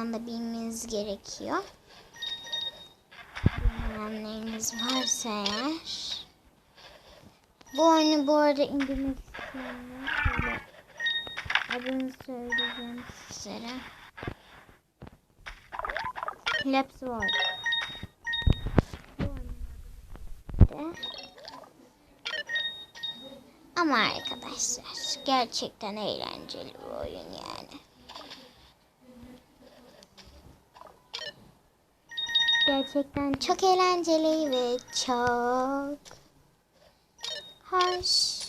olduğundan da bilmeniz gerekiyor. Bilmeyenleriniz varsa eğer. Bu oyunu bu arada indirmek isteyenler adını söyleyeceğim sizlere. Laps de. Ama arkadaşlar gerçekten eğlenceli bir oyun yani. Gerçekten çok eğlenceli ve çok hoş.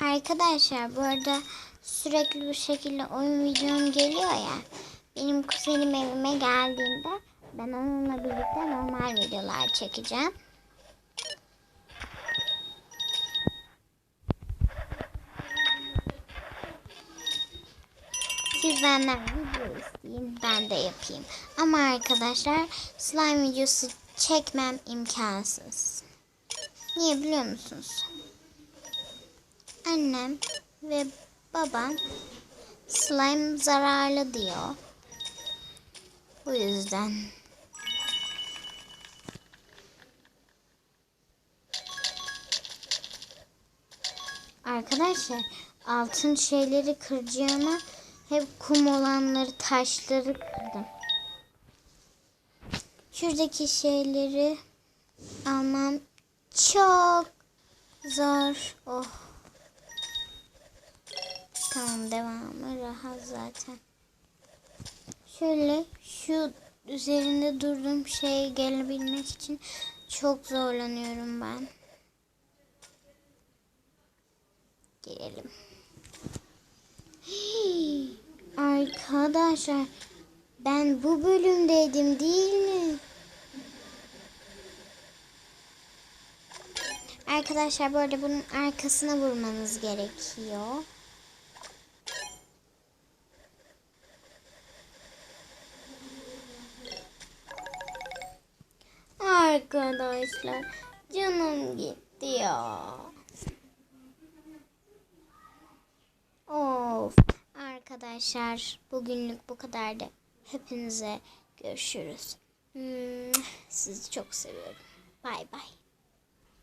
Arkadaşlar bu arada sürekli bu şekilde oyun videom geliyor ya. Benim kuzenim evime geldiğinde ben onunla birlikte normal videolar çekeceğim. Siz benden video isteyin ben de yapayım. Ama arkadaşlar slime videosu çekmem imkansız. Niye biliyor musunuz? Annem ve babam slime zararlı diyor. Bu yüzden. Arkadaşlar altın şeyleri kıracağıma hep kum olanları taşları kırdım. Şuradaki şeyleri almam çok zor. Oh. Tamam devamı rahat zaten. Şöyle şu üzerinde durduğum şeye gelebilmek için çok zorlanıyorum ben. Gelelim. Arkadaşlar ben bu bölümdeydim değil mi? Arkadaşlar arada bunun arkasına vurmanız gerekiyor. Arkadaşlar canım gitti ya. Arkadaşlar bugünlük bu kadardı. Hepinize görüşürüz. Hmm, sizi çok seviyorum. Bay bay.